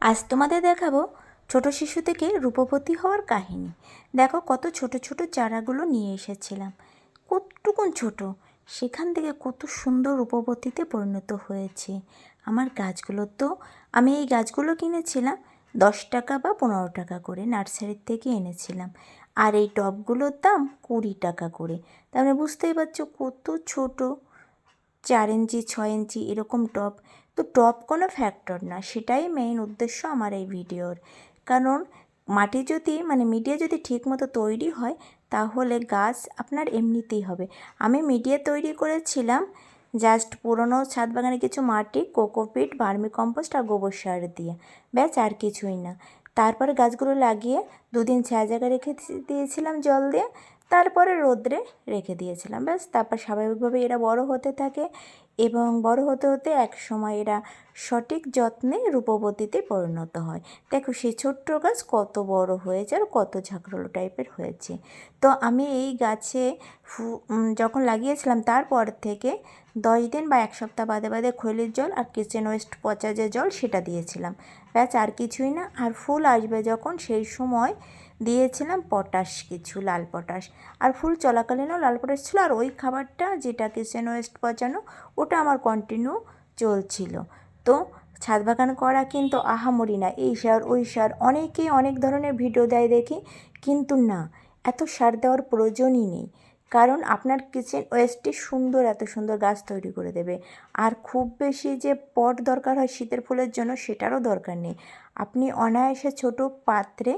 আজ তোমাদের দেখাবো ছোট শিশু থেকে রূপবতী হওয়ার কাহিনী। দেখো কত ছোট ছোট চারাগুলো নিয়ে এসেছিলাম। কতটুকুন ছোট, সেখান থেকে কত সুন্দর রূপবতীতে পরিণত হয়েছে। আমার গাছগুলো তো, আমি এই গাছগুলো কিনেছিলাম দশ টাকা বা পনেরো টাকা করে নার্সারির থেকে এনেছিলাম। আর এই টবগুলোর দাম কুড়ি টাকা করে। মানে বুঝতেই পারছ কত ছোট, চার ইঞ্চি, ছয় ইঞ্চি এরকম টপ তো টপ কোনো ফ্যাক্টর না, সেটাই মেইন উদ্দেশ্য আমার এই ভিডিওর কারণ মাটি যদি মানে মিডিয়া যদি ঠিকমতো তৈরি হয়, তাহলে গাছ আপনার এমনিতেই হবে। আমি মিডিয়া তৈরি করেছিলাম জাস্ট পুরনো ছাদ বাগানে কিছু মাটি কোকোপিট ভার্মি কম্পোস্ট আর গোবর সার দিয়ে। ব্যাস, আর কিছুই না। তারপরে গাছগুলো লাগিয়ে দুদিন ছায়া জায়গা রেখে দিয়েছিলাম জল দিয়ে, তারপরে রোদ্রে রেখে দিয়েছিলাম। ব্যাস, তারপর স্বাভাবিকভাবে এরা বড় হতে থাকে। এবং বড় হতে হতে এক সময় এরা সঠিক যত্নে রূপবতীতে পরিণত হয়। দেখো, সেই ছোট্ট গাছ কত বড় হয়েছে আর কত ঝাঁকড়ালো টাইপের হয়েছে। তো আমি এই গাছে যখন লাগিয়েছিলাম, তারপর থেকে দশ দিন বা এক সপ্তাহ বাদে বাদে খৈলির জল আর কিচেন ওয়েস্ট পচা যে জল সেটা দিয়েছিলাম। ব্যাস, আর কিছুই না। আর ফুল আসবে যখন, সেই সময় দিয়েছিলাম পটাশ, কিছু লাল পটাশ। আর ফুল চলাকালীনও লাল পটাশ ছিল। আর ওই খাবারটা যেটা কিচেন ওয়েস্ট পচানো ওটা আমার কন্টিনিউ চলছিল। তো ছাদ বাগান করা কিন্তু আহামরি না। এই সার, ওই সার, অনেকেই অনেক ধরনের ভিডিও দেয় দেখি, কিন্তু না, এত সার দেওয়ার প্রয়োজনই নেই। কারণ আপনার কিচেন ওয়েস্টে সুন্দর, এত সুন্দর গাছ তৈরি করে দেবে। আর খুব বেশি যে পট দরকার হয় শীতের ফুলের জন্য, সেটারও দরকার নেই। আপনি অনায়াসে ছোট পাত্রে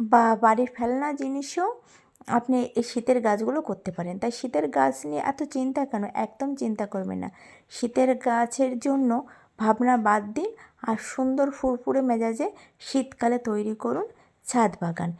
বা বাড়ির ফেলনা জিনিসও আপনি এই শীতের গাছগুলো করতে পারেন। তাই শীতের গাছ নিয়ে এত চিন্তা কেন? একদম চিন্তা করবেন না। শীতের গাছের জন্য ভাবনা বাদ দিন আর সুন্দর ফুরফুরে মেজাজে শীতকালে তৈরি করুন ছাদ বাগান।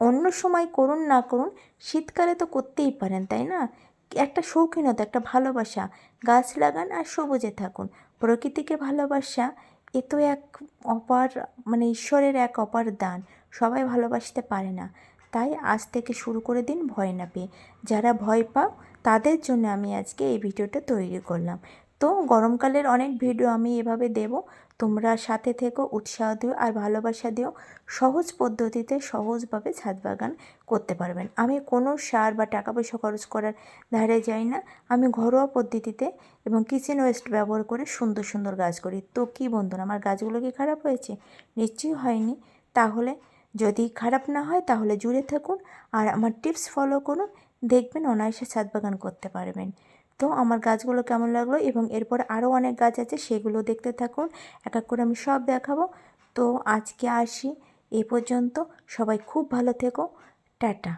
অন্য সময় করুন না করুন, শীতকালে তো করতেই পারেন, তাই না? একটা শৌখিনতা, একটা ভালোবাসা। গাছ লাগান আর সবুজে থাকুন। প্রকৃতিকে ভালোবাসা, এ তো এক অপার মানে ঈশ্বরের এক অপার দান। সবাই ভালোবাসতে পারে না। তাই আজ থেকে শুরু করে দিন ভয় না পেয়ে। যারা ভয় পাও, তাদের জন্য আমি আজকে এই ভিডিওটা তৈরি করলাম। তো গরমকালের অনেক ভিডিও আমি এভাবে দেব। তোমরা সাথে থেকো, উৎসাহ দিও আর ভালোবাসা দিও। সহজ পদ্ধতিতে সহজভাবে ছাদ বাগান করতে পারবেন। আমি কোনো সার বা টাকা পয়সা খরচ করার ধারে যাই না। আমি ঘরোয়া পদ্ধতিতে এবং কিচেন ওয়েস্ট ব্যবহার করে সুন্দর সুন্দর গাছ করি। তো কী বন্ধুরা, আমার গাছগুলো কি খারাপ হয়েছে? নিশ্চয়ই হয়নি। তাহলে যদি খারাপ না হয় তাহলে জুড়ে থাকুন আর আমার টিপস ফলো করুন। দেখবেন অনায়াসে ছাদ বাগান করতে পারবেন। তো আমার গাছগুলো কেমন লাগল এবং এরপর আরও অনেক গাছ আছে সেগুলো দেখতে থাকুন। এক এক করে আমি সব দেখাবো। তো আজকে আসি। এ পর্যন্ত সবাই খুব ভালো থেকো। টাটা।